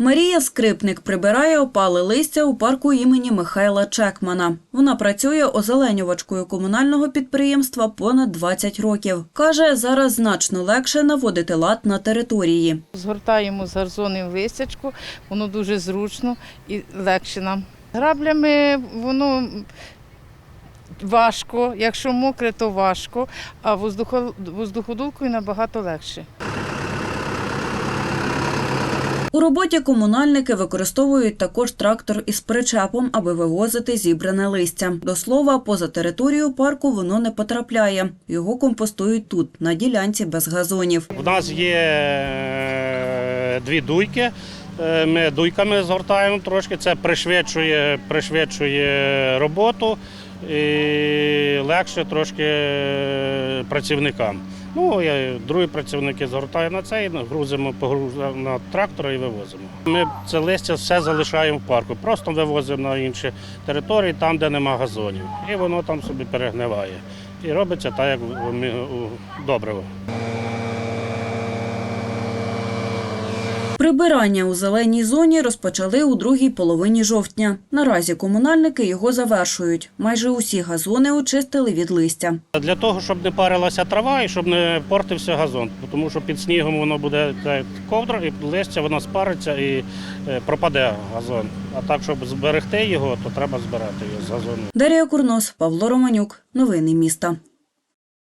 Марія Скрипник прибирає опали листя у парку імені Михайла Чекмана. Вона працює озеленювачкою комунального підприємства понад 20 років. Каже, зараз значно легше наводити лад на території. Згортаємо з гарзонів листячку, воно дуже зручно і легше нам. Граблями воно важко, якщо мокре, то важко, а воздухо- воздуходувкою набагато легше. У роботі комунальники використовують також трактор із причепом, аби вивозити зібране листя. До слова, поза територію парку воно не потрапляє. Його компостують тут, на ділянці без газонів. У нас є е, дві дуйки. Е, Ми дуйками згортаємо трошки. Це пришвидшує, пришвидшує роботу і легше трошки е, працівникам. Ну, я, другі працівники згортають на цей, грузимо, погрузимо на трактор і вивозимо. Ми це листя все залишаємо в парку, просто вивозимо на інші території, там, де нема газонів. І воно там собі перегниває. І робиться так, як добриво. Прибирання у зеленій зоні розпочали у другій половині жовтня. Наразі комунальники його завершують. Майже усі газони очистили від листя. Для того, щоб не парилася трава і щоб не портився газон, тому що під снігом воно буде ковдра, і листя воно спариться і е, пропаде газон. А так, щоб зберегти його, то треба збирати його з газону. Дар'я Курнос, Павло Романюк. Новини міста.